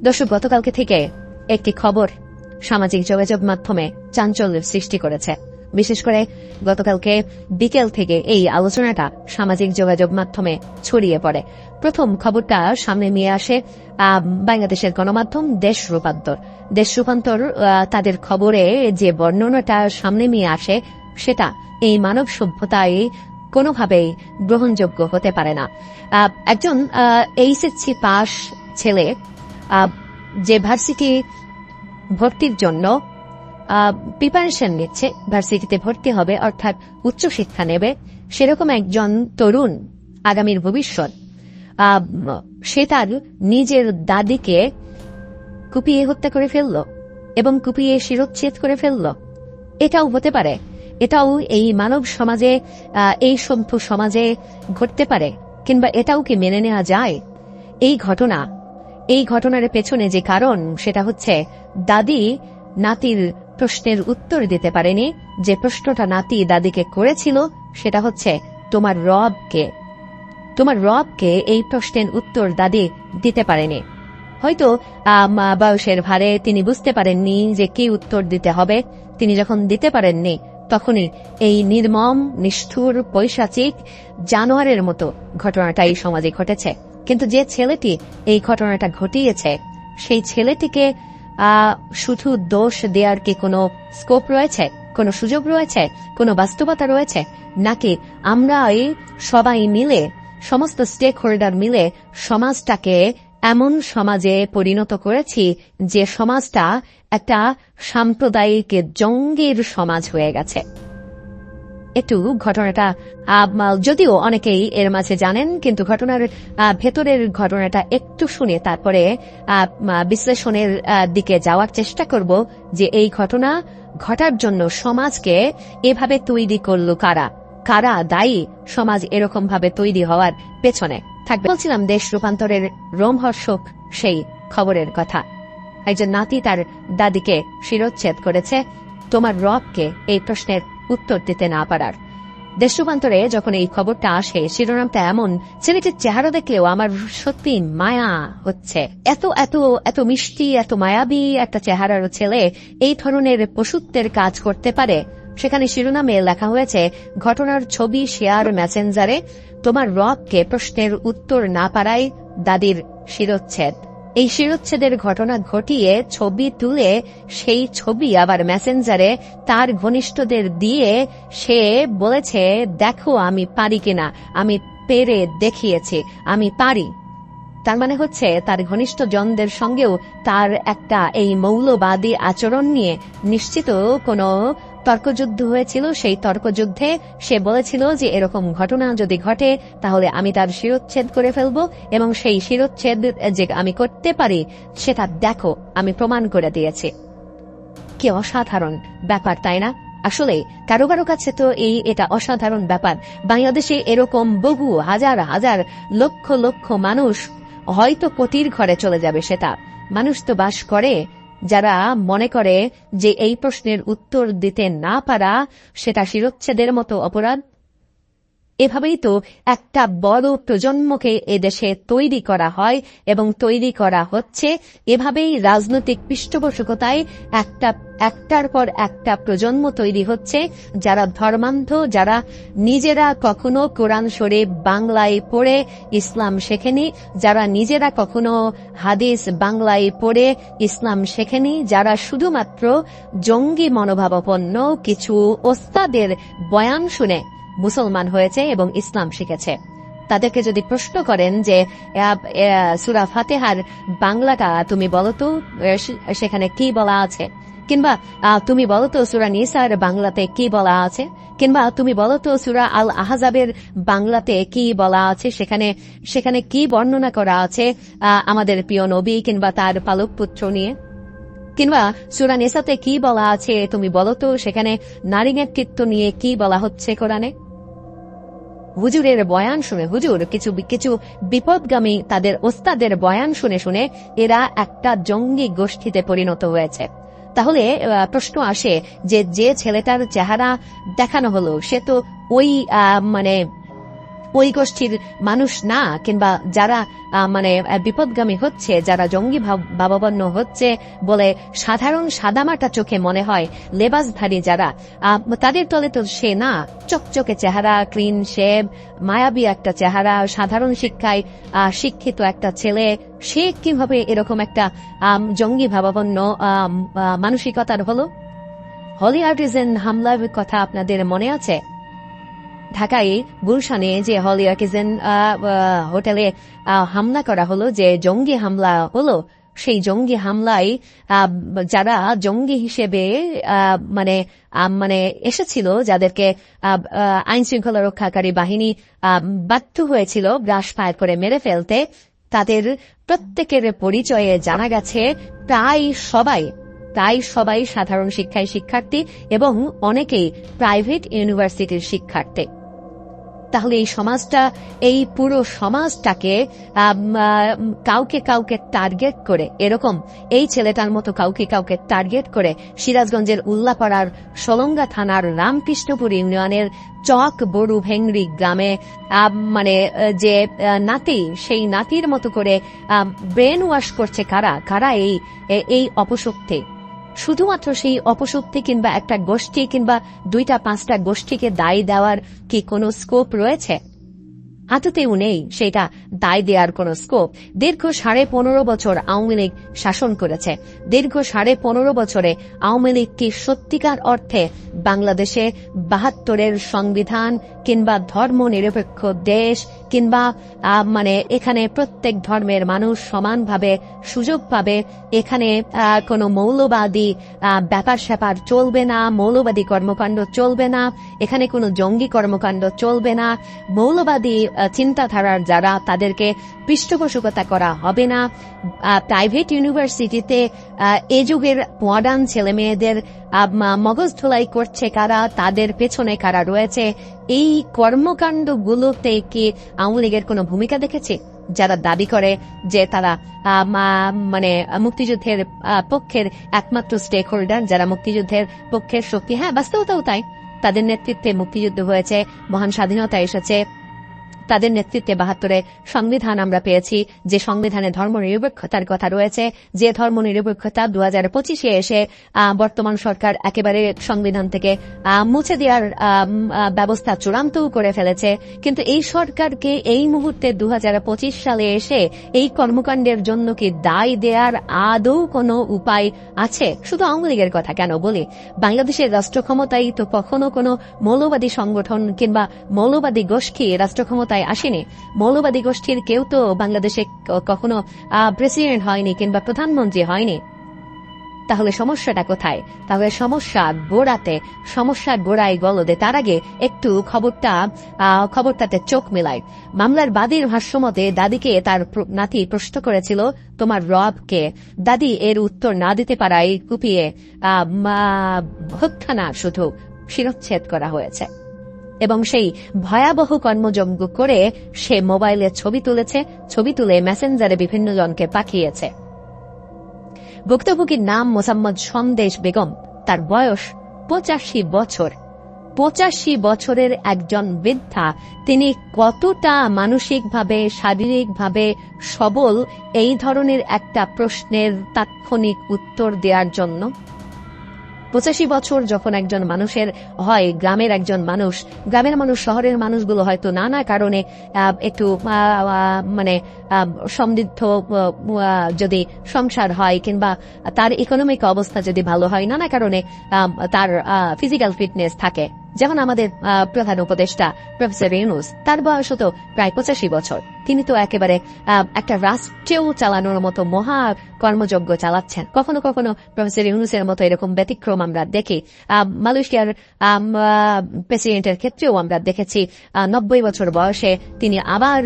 দর্শক, গতকালকে থেকে একটি খবর সামাজিক যোগাযোগ মাধ্যমে চাঞ্চল্যের সৃষ্টি করেছে। বিশেষ করে গতকালকে বিকেল থেকে এই আলোচনাটা সামাজিক যোগাযোগ মাধ্যমে ছড়িয়ে পড়ে। প্রথম খবরটা সামনে নিয়ে আসে বাংলাদেশের গণমাধ্যম দেশ রূপান্তর। দেশ রূপান্তর তাদের খবরে যে বর্ণনাটা সামনে নিয়ে আসে, সেটা এই মানব সভ্যতায় কোনোভাবেই গ্রহণযোগ্য হতে পারে না। একজন এইচএসসি পাস ছেলে যে ভার্সিটি ভর্তির জন্য প্রিপারেশন নিচ্ছে ভার্সিটিতে ভর্তি হবে, অর্থাৎ উচ্চশিক্ষা নেবে, সেরকম একজন তরুণ আগামীর ভবিষ্যৎ সে তার নিজের দাদিকে কুপিয়ে হত্যা করে ফেলল এবং কুপিয়ে শিরোচ্ছেদ করে ফেলল। এটাও হতে পারে, এটাও এই মানব সমাজে এই সভ্য সমাজে ঘটতে পারে, কিংবা এটাও কি মেনে নেওয়া যায়? এই ঘটনা এই ঘটনার পেছনে যে কারণ সেটা হচ্ছে দাদি নাতির প্রশ্নের উত্তর দিতে পারেনি। যে প্রশ্নটা নাতি দাদিকে করেছিল সেটা হচ্ছে তোমার রবকে তোমার রবকে এই প্রশ্নের উত্তর দাদি দিতে পারেনি। হয়তো আম, বয়সের ভারে তিনি বুঝতে পারেননি যে কি উত্তর দিতে হবে। তিনি যখন দিতে পারেননি তখনই এই নির্মম নিষ্ঠুর পৈশাচিক জানোয়ারের মতো ঘটনাটাই সমাজে ঘটেছে। কিন্তু যে ছেলেটি এই ঘটনাটা ঘটিয়েছে, সেই ছেলেটিকে শুধু দোষ দেওয়ার কি কোনো স্কোপ রয়েছে, কোনো সুযোগ রয়েছে, কোনো বাস্তবতা রয়েছে? নাকি আমরা এই সবাই মিলে, সমস্ত স্টেক হোল্ডার মিলে সমাজটাকে এমন সমাজে পরিণত করেছি যে সমাজটা একটা সাম্প্রদায়িক জঙ্গির সমাজ হয়ে গেছে। একটু ঘটনাটা যদিও অনেকেই এর মাঝে জানেন, কিন্তু ঘটনার ভেতরের ঘটনাটা একটু শুনে তারপরে বিশ্লেষণের দিকে যাওয়ার চেষ্টা করব যে এই ঘটনা ঘটার জন্য সমাজকে এভাবে তৈরি করল কারা? কারা দায়ী সমাজ এরকম ভাবে তৈরি হওয়ার পেছনে? থাকবে। বলছিলাম দেশ রূপান্তরের রোমহর্ষক সেই খবরের কথা। একজন নাতি তার দাদিকে শিরোচ্ছেদ করেছে, তোমার রবকে? এই প্রশ্নের উত্তর দিতে না পারার। দেশ যখন এই খবরটা আসে, শিরোনামটা এমন, ছেলেটির চেহারা দেখলেও আমার সত্যি মায়া হচ্ছে। এত এত এত মিষ্টি, এত মায়াবী একটা চেহারার ছেলে এই ধরনের পশুত্বের কাজ করতে পারে। সেখানে শিরোনামে লেখা হয়েছে, ঘটনার ছবি শেয়ার মেসেঞ্জারে, তোমার রবকে প্রশ্নের উত্তর না পারায় দাদির শিরোচ্ছেদ। এই শিরোচ্ছেদের ঘটনা ঘটিয়ে ছবি তুলে সেই ছবি আবার মেসেঞ্জারে তার ঘনিষ্ঠদের দিয়ে সে বলেছে, দেখো, আমি পারি কিনা। আমি পেরে দেখিয়েছি। আমি পারি। তার মানে হচ্ছে, তার ঘনিষ্ঠ জনদের সঙ্গেও তার একটা এই মৌলবাদী আচরণ নিয়ে নিশ্চিত কোনো তর্কযুদ্ধ হয়েছিল, সেই তর্কযুদ্ধে সে বলেছিল যে এরকম ঘটনা যদি ঘটে, তাহলে আমি তার শিরোচ্ছেদ করে ফেলব এবং সেই শিরোচ্ছেদ যে আমি করতে পারি, সেটা দেখো, আমি প্রমাণ করে দিয়েছি। কি অসাধারণ ব্যাপার, তাই না? আসলে কারও কারও কাছে তো এই এটা অসাধারণ ব্যাপার। বাংলাদেশে এরকম বহু হাজার হাজার লক্ষ লক্ষ মানুষ হয়তো পতির ঘরে চলে যাবে সেটা। মানুষ তো বাস করে যারা মনে করে যে এই প্রশ্নের উত্তর দিতে না পারা সেটা শিরোচ্ছেদের মতো অপরাধ। এভাবেই তো একটা বড় প্রজন্মকে এদেশে তৈরি করা হয় এবং তৈরি করা হচ্ছে। এভাবেই রাজনৈতিক পৃষ্ঠপোষকতায় একটা, একটার পর একটা প্রজন্ম তৈরি হচ্ছে। যারা ধর্মান্ধ, যারা নিজেরা কখনো কোরআন শরীফ বাংলায় পড়ে, ইসলাম শেখেনি, যারা নিজেরা কখনো হাদিস বাংলায় পড়ে, ইসলাম শেখেনি, যারা শুধুমাত্র জঙ্গি মনোভাবাপন্ন কিছু ওস্তাদের বয়ান শুনে মুসলমান হয়েছে এবং ইসলাম শিখেছে। তাদেরকে যদি প্রশ্ন করেন যে সুরা ফাতেহার বাংলাটা তুমি বলো তো সেখানে কি বলা আছে? কিংবা তুমি বলো তো সুরা নিসার বাংলাতে কি বলা আছে? কিংবা, তুমি বলো তো সুরা আল আহাজাবের বাংলাতে কি বলা আছে? সেখানে সেখানে কি বর্ণনা করা আছে আমাদের প্রিয় নবী কিংবা তার পালক পুত্র নিয়ে? কিংবা, সুরা নেসাতে কি বলা আছে? তুমি বলো তো, সেখানে নারী নেতৃত্ব নিয়ে কি বলা হচ্ছে কোরআনে? হুজুরের বয়ান শুনে, হুজুর, কিছু কিছু বিপদগামী তাদের ওস্তাদের বয়ান শুনে শুনে এরা একটা জঙ্গি গোষ্ঠীতে পরিণত হয়েছে। তাহলে প্রশ্ন আসে যে যে ছেলেটার চেহারা দেখানো হলো, সে তো ওই মানে ওই গোষ্ঠীর মানুষ না, কিংবা যারা মানে বিপদগামী হচ্ছে, যারা জঙ্গি ভাব- ভাবাপন্ন হচ্ছে বলে সাধারণ সাদামাটা চোখে মনে হয় লেবাসধারী যারা তাদের তলে তো সে না। চকচকে চেহারা, ক্লিন শেভ, মায়াবী একটা চেহারা, সাধারণ শিক্ষায় শিক্ষিত একটা ছেলে, সে কীভাবে এরকম একটা জঙ্গি ভাবাপন্ন মানসিকতার হলো? হলি আর্টিজেন হামলার কথা আপনাদের মনে আছে? ঢাকায় গুলশানে যে হলি আহ, হোটেলে হামলা করা হলো যে জঙ্গি হামলা হলো সেই জঙ্গি হামলায় যারা জঙ্গি হিসেবে মানে মানে এসেছিল যাদেরকে আইন শৃঙ্খলা রক্ষাকারী বাহিনী বাধ্য হয়েছিল ব্রাশ ফায়ার করে মেরে ফেলতে তাদের প্রত্যেকের পরিচয়ে জানা গেছে প্রায় সবাই প্রায় সবাই সাধারণ শিক্ষায় শিক্ষার্থী এবং অনেকেই প্রাইভেট ইউনিভার্সিটির শিক্ষার্থী। তাহলে এই সমাজটা, এই পুরো সমাজটাকে কাউকে কাউকে টার্গেট করে, এরকম এই ছেলেটার মতো কাউকে কাউকে টার্গেট করে সিরাজগঞ্জের উল্লাপাড়ার সলঙ্গা থানার রামকৃষ্ণপুর ইউনিয়নের চক বড়ু ভেংরি গ্রামে মানে যে নাতি, সেই নাতির মতো করে ব্রেন ওয়াশ করছে কারা? কারা এই এই অপশক্তি? শুধুমাত্র সেই অপশক্তি কিংবা একটা গোষ্ঠী কিংবা দুইটা, পাঁচটা গোষ্ঠীকে দায়ী দেওয়ার কি কোনো স্কোপ রয়েছে? হাততেও নেই সেটা দায় দেওয়ার কোন স্কোপ দীর্ঘ সাড়ে পনেরো বছর আওয়ামী লীগ শাসন করেছে। দীর্ঘ সাড়ে পনেরো বছরে আওয়ামী লীগ কি সত্যিকার অর্থে বাংলাদেশে বাহাত্তরের সংবিধান কিংবা ধর্ম নিরপেক্ষ দেশ কিংবা মানে এখানে প্রত্যেক ধর্মের মানুষ সমানভাবে সুযোগ পাবে। এখানে কোনো মৌলবাদী ব্যাপার স্যাপার চলবে না, মৌলবাদী কর্মকাণ্ড চলবে না, এখানে কোনো জঙ্গি কর্মকাণ্ড চলবে না। মৌলবাদী চিন্তাধারার যারা, তাদেরকে পৃষ্ঠপোষকতা করা হবে না। প্রাইভেট ইউনিভার্সিটিতে এ যুগের মডার্ন ছেলে মেয়েদের মগজ ধোলাই করছে কারা, তাদের পেছনে কারা রয়েছে, এই কর্মকাণ্ডগুলোতে কি আওয়ামী লীগের কোনো ভূমিকা দেখেছে? যারা দাবি করে যে তারা মানে মুক্তিযুদ্ধের পক্ষের একমাত্র স্টেক হোল্ডার যারা মুক্তিযুদ্ধের পক্ষের শক্তি হ্যাঁ বাস্তবতাও তাই। তাদের নেতৃত্বে মুক্তিযুদ্ধ হয়েছে, মহান স্বাধীনতা এসেছে। তাদের নেতৃত্বে বাহাত্তরে সংবিধান আমরা পেয়েছি। যে সংবিধানে ধর্ম নিরপেক্ষতার কথা রয়েছে, যে ধর্ম নিরপেক্ষতা দু হাজার পঁচিশে এসে বর্তমান সরকার একেবারে সংবিধান থেকে মুছে দেওয়ার ব্যবস্থা চূড়ান্তও করে ফেলেছে। কিন্তু এই সরকারকে এই মুহূর্তে দু হাজার পঁচিশ সালে এসে এই কর্মকাণ্ডের জন্য কি দায় দেওয়ার আদৌ কোনো উপায় আছে? শুধু আওয়ামী লীগের কথা কেন বলি? বাংলাদেশের রাষ্ট্র ক্ষমতায় তো কখনো কোনো মৌলবাদী সংগঠন কিংবা মৌলবাদী গোষ্ঠী রাষ্ট্র ক্ষমতায় আসেনি। মৌলবাদী গোষ্ঠীর কেউ তো বাংলাদেশে কখনো প্রেসিডেন্ট হয়নি কিংবা প্রধানমন্ত্রী হয়নি। তাহলে সমস্যাটা কোথায়? তাহলে সমস্যা গোড়াতে, সমস্যা গোড়ায় গলদে। তার আগে একটু খবরটা খবরটাতে চোখ মেলায় মামলার বাদীর ভাষ্যমতে দাদিকে তার নাতি প্রশ্ন করেছিল, তোমার রবকে দাদি এর উত্তর না দিতে পারায় কুপিয়ে হত্যা না শুধু শিরচ্ছেদ করা হয়েছে। এবং সেই ভয়াবহ কর্মযজ্ঞ করে সে মোবাইলে ছবি তুলেছে, ছবি তুলে মেসেঞ্জারে বিভিন্ন জনকে পাঠিয়েছে। ভুক্তভোগীর নাম মোসাম্মদ সন্দেশ বেগম, তার বয়স পঁচাশি বছর। পঁচাশি বছরের একজন বৃদ্ধা, তিনি কতটা মানসিকভাবে, শারীরিকভাবে সবল, এই ধরনের একটা প্রশ্নের তাৎক্ষণিক উত্তর দেওয়ার জন্য পঁচাশি বছর যখন একজন মানুষের হয়, গ্রামের একজন মানুষ, গ্রামের মানুষ, শহরের মানুষগুলো হয়তো নানা কারণে একটু মানে সমৃদ্ধ যদি সংসার হয় কিংবা তার ইকোনমিক অবস্থা যদি ভালো হয়, নানা কারণে তার ফিজিক্যাল ফিটনেস থাকে। যেমন আমাদের প্রধান উপদেষ্টা প্রফেসর ইউনুস, তার বয়স তো প্রায় পঁচাশি বছর। তিনি তো একেবারে একটা রাষ্ট্রেও চালানোর মতো মহা কর্মযজ্ঞ চালাচ্ছেন। কখনো কখনো প্রফেসর ইউনুসের মতো এরকম ব্যতিক্রম আমরা দেখি। মালয়েশিয়ার প্রেসিডেন্টের ক্ষেত্রেও আমরা দেখেছি নব্বই বছর বয়সে তিনি আবার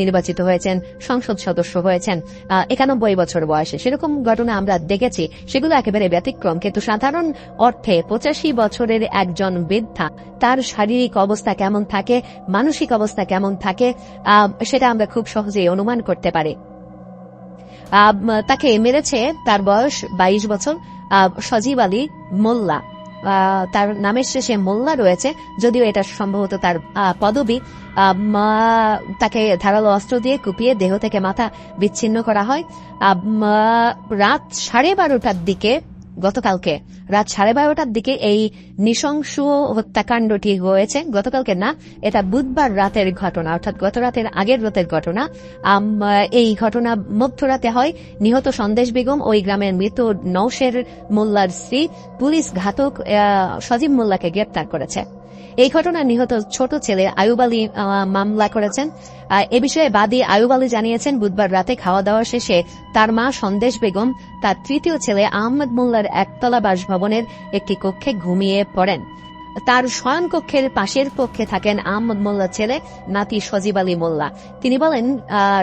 নির্বাচিত হয়েছেন, সংসদ সদস্য হয়েছেন একানব্বই বছর বয়সে। সেরকম ঘটনা আমরা দেখেছি, সেগুলো একেবারে ব্যতিক্রম। কিন্তু সাধারণ অর্থে পঁচাশি বছরের একজন বৃদ্ধা তার শারীরিক অবস্থা কেমন থাকে, মানসিক অবস্থা কেমন থাকে সেটা আমরা খুব সহজেই অনুমান করতে পারি। তাকে মেরেছে তার বয়স বাইশ বছর সজীব আলী মোল্লা। তার নামের শেষে মোল্লা রয়েছে, যদিও এটা সম্ভবত তার পদবি। তাকে ধারালো অস্ত্র দিয়ে কুপিয়ে দেহ থেকে মাথা বিচ্ছিন্ন করা হয়। রাত সাড়ে বারোটার দিকে গতকালকে রাত সাড়ে বারোটার দিকে এই নৃশংস হত্যাকাণ্ডটি হয়েছে। গতকালকে না, এটা বুধবার রাতের ঘটনা, অর্থাৎ গত রাতের আগের রাতের ঘটনা। এই ঘটনা মধ্যরাতে হয় নিহত সন্দেশ বেগম ওই গ্রামের মৃত নৌশের মোল্লার স্ত্রী। পুলিশ ঘাতক সজীব মোল্লাকে গ্রেপ্তার করেছে। এই ঘটনায় নিহত ছোট ছেলে আয়ুব আলী মামলা করেছেন। এ বিষয়ে বাদী আয়ুব আলী জানিয়েছেন, বুধবার রাতে খাওয়া দাওয়া শেষে তার মা সন্দেশ বেগম, তার তৃতীয় ছেলে আহমদ মোল্লার একতলা বাসভবনের একটি কক্ষে ঘুমিয়ে পড়েন। তার শয়ন কক্ষের পাশের কক্ষে থাকেন আহমদ মোল্লার ছেলে নাতি সজীব আলী মোল্লা। তিনি বলেন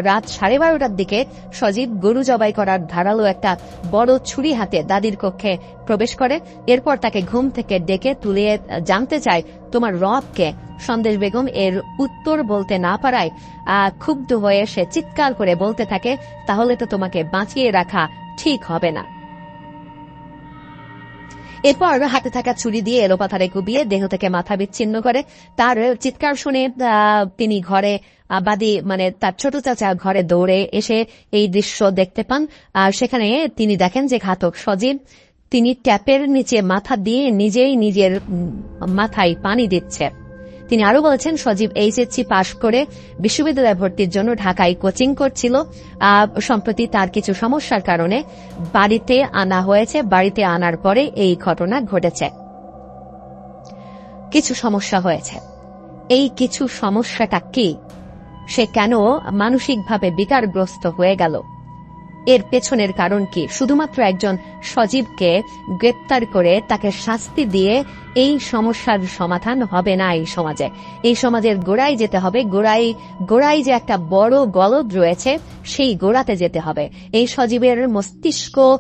রাত সাড়ে বারোটার দিকে সজীব গরু জবাই করার ধারালো একটা বড় ছুরি হাতে দাদির কক্ষে প্রবেশ করে। এরপর তাকে ঘুম থেকে ডেকে তুলে জানতে চায়, তোমার রবকে সন্দেশ বেগম এর উত্তর বলতে না পারায় ক্ষুব্ধ হয়ে সে চিৎকার করে বলতে থাকে, তাহলে তো তোমাকে বাঁচিয়ে রাখা ঠিক হবে না। এরপর হাতে থাকা ছুরি দিয়ে এলোপাথারে কুবিয়ে দেহ থেকে মাথা বিচ্ছিন্ন করে। তার চিৎকার শুনে তিনি ঘরে বাদী মানে তার ছোট চাচা ঘরে দৌড়ে এসে এই দৃশ্য দেখতে পান। আর সেখানে তিনি দেখেন যে ঘাতক সজীব, তিনি ট্যাপের নিচে মাথা দিয়ে নিজেই নিজের মাথায় পানি দিচ্ছে। তিনি আরও বলেছেন, সজীব এইচএসসি পাশ করে বিশ্ববিদ্যালয়ে ভর্তির জন্য ঢাকায় কোচিং করছিল। সম্প্রতি তার কিছু সমস্যার কারণে বাড়িতে আনা হয়েছে। বাড়িতে আনার পরে এই ঘটনা ঘটেছে। কিছু সমস্যা হয়েছে। এই কিছু সমস্যাটা কি? সে কেন মানসিকভাবে বিকারগ্রস্ত হয়ে গেল? এর পেছনের কারণ কি? শুধুমাত্র একজন সজীবকে গ্রেপ্তার করে তাকে শাস্তি দিয়ে এই সমস্যার সমাধান হবে না এই সমাজে। এই সমাজের গোড়ায় যেতে হবে, গোড়ায় গোড়ায় যে একটা বড় গলদ রয়েছে, সেই গোড়াতে যেতে হবে। এই সজীবের মস্তিষ্ক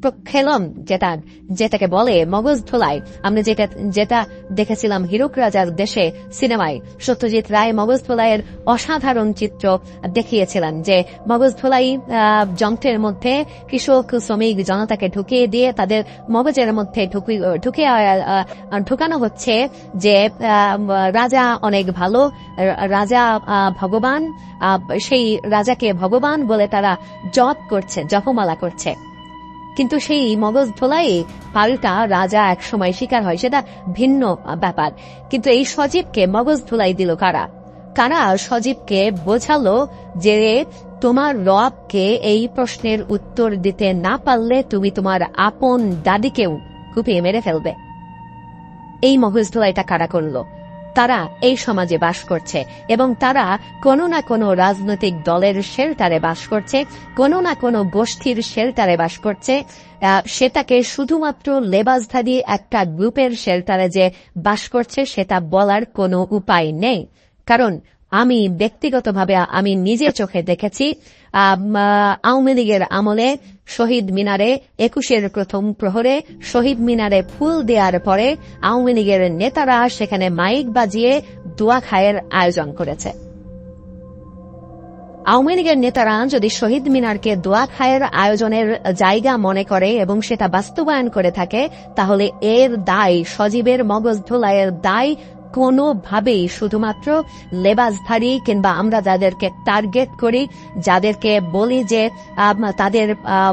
প্রক্ষেলন যেটা, যেটাকে বলে মগজ ধোলাই। আমরা যেটা যেটা দেখেছিলাম হিরক রাজার দেশে সিনেমায়। সত্যজিৎ রায় মগজ ধোলাইয়ের অসাধারণ চিত্র দেখিয়েছিলেন যে মগজ ধোলাই যন্ত্রের মধ্যে কৃষক, শ্রমিক, জনতাকে ঢুকিয়ে দিয়ে তাদের মগজের মধ্যে ঢুকি- ঢুকানো হচ্ছে যে রাজা অনেক ভালো রাজা ভগবান সেই রাজাকে ভগবান বলে তারা জপ করছে, জপমালা করছে। কিন্তু সেই মগজ ধোলাই পাল্টা রাজা এক সময় শিকার হয়, সেটা ভিন্ন ব্যাপার। কিন্তু এই সজীবকে মগজ ধোলাই দিল কারা? কারা সজীবকে বোঝালো যে তোমার রবকে এই প্রশ্নের উত্তর দিতে না পারলে তুমি তোমার আপন দাদিকেও কুপিয়ে মেরে ফেলবে? এই মগজ ধোলাইটা কারা করল? তারা এই সমাজে বাস করছে এবং তারা কোন না কোনো রাজনৈতিক দলের শেল্টারে বাস করছে, কোন না কোনো গোষ্ঠীর শেল্টারে বাস করছে। সেটাকে শুধুমাত্র লেবাজধারী একটা গ্রুপের শেল্টারে যে বাস করছে, সেটা বলার কোনো উপায় নেই। কারণ আমি ব্যক্তিগতভাবে, আমি নিজে চোখে দেখেছি আওয়ামী লীগের আমলে শহীদ মিনারে একুশের প্রথম প্রহরে শহীদ মিনারে ফুল দেওয়ার পরে আওয়ামী লীগের নেতারা সেখানে মাইক বাজিয়ে দোয়া খায়ের আয়োজন করেছে। আওয়ামী লীগের নেতারা যদি শহীদ মিনারকে দোয়া খায়ের আয়োজনের জায়গা মনে করে এবং সেটা বাস্তবায়ন করে থাকে, তাহলে এর দায় সজীবের মগজ ধোলাইয়ের দায় কোনোভাবেই শুধুমাত্র লেবাসধারী কিংবা আমরা যাদেরকে টার্গেট করি, যাদেরকে বলি যে তাদের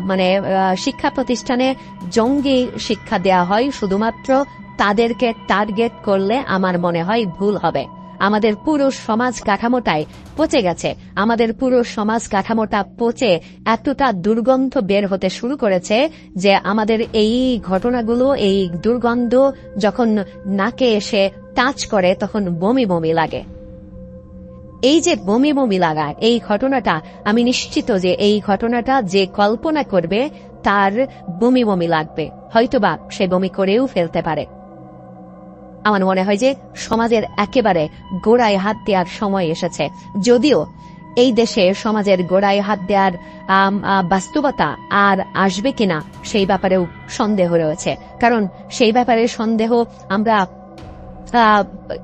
মানে শিক্ষা প্রতিষ্ঠানে জঙ্গি শিক্ষা দেয়া হয়, শুধুমাত্র তাদেরকে টার্গেট করলে আমার মনে হয় ভুল হবে। আমাদের পুরো সমাজ কাঠামোটাই পচে গেছে। আমাদের পুরো সমাজ কাঠামোটা পচে এতটা দুর্গন্ধ বের হতে শুরু করেছে যে আমাদের এই ঘটনাগুলো, এই দুর্গন্ধ যখন নাকে এসে টাচ করে, তখন বমি বমি লাগে। এই যে বমি বমি লাগা, এই ঘটনাটা, আমি নিশ্চিত যে এই ঘটনাটা যে কল্পনা করবে, তার বমি বমি লাগবে। হয়তোবা সে বমি করেও ফেলতে পারে। আমার মনে হয় যে সমাজের একেবারে গোড়ায় হাত দেওয়ার সময় এসেছে। যদিও এই দেশে সমাজের গোড়ায় হাত দেওয়ার বাস্তবতা আর আসবে কিনা সেই ব্যাপারেও সন্দেহ রয়েছে। কারণ সেই ব্যাপারে সন্দেহ আমরা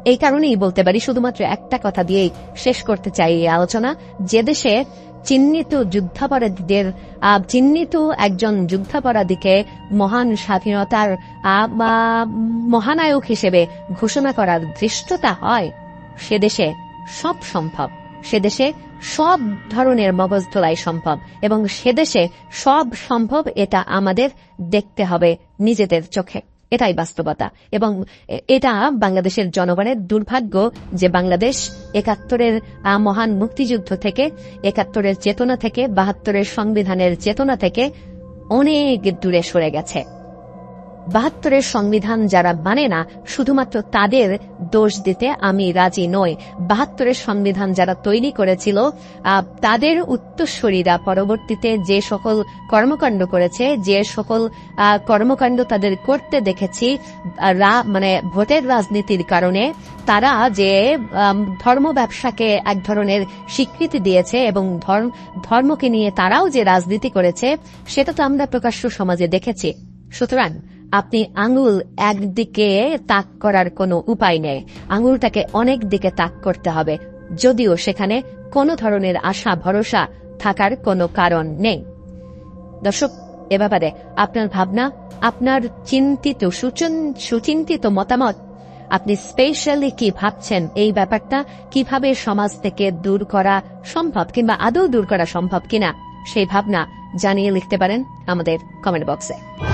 এই কারণেই বলতে পারি, শুধুমাত্র একটা কথা দিয়েই শেষ করতে চাই এই আলোচনা। যে দেশে চিহ্নিত যুদ্ধাপরাধীদের চিহ্নিত একজন যুদ্ধাপরাধীকে মহান স্বাধীনতার মহানায়ক হিসেবে ঘোষণা করার দৃষ্টতা হয়। সে দেশে সব সম্ভব। সে দেশে সব ধরনের মগজ ধোলাই সম্ভব এবং সে দেশে সব সম্ভব এটা আমাদের দেখতে হবে নিজেদের চোখে। এটাই বাস্তবতা। এবং এটা বাংলাদেশের জনগণের দুর্ভাগ্য যে বাংলাদেশ একাত্তরের মহান মুক্তিযুদ্ধ থেকে, একাত্তরের চেতনা থেকে, বাহাত্তরের সংবিধানের চেতনা থেকে অনেক দূরে সরে গেছে। বাহাত্তরের সংবিধান যারা মানে না, শুধুমাত্র তাদের দোষ দিতে আমি রাজি নই। বাহাত্তরের সংবিধান যারা তৈরি করেছিল তাদের উত্তরসূরিরা পরবর্তীতে যে সকল কর্মকাণ্ড করেছে, যে সকল কর্মকাণ্ড তাদের করতে দেখেছি মানে ভোটের রাজনীতির কারণে, তারা যে ধর্ম ব্যবসাকে এক ধরনের স্বীকৃতি দিয়েছে এবং ধর্ম- ধর্মকে নিয়ে তারাও যে রাজনীতি করেছে, সেটা তো আমরা প্রকাশ্য সমাজে দেখেছি। সুতরাং আপনি আঙুল একদিকে তাক করার কোনো উপায় নেই। আঙুলটাকে অনেক দিকে তাক করতে হবে। যদিও সেখানে কোনো ধরনের আশা, ভরসা থাকার কোনো কারণ নেই। দর্শক, এ ব্যাপারে আপনার ভাবনা, আপনার চিন্তিত, সুচন- সুচিন্তিত মতামত, আপনি স্পেশালি কি ভাবছেন, এই ব্যাপারটা কীভাবে সমাজ থেকে দূর করা সম্ভব কিংবা আদৌ দূর করা সম্ভব কিনা, সেই ভাবনা জানিয়ে লিখতে পারেন আমাদের কমেন্ট বক্সে।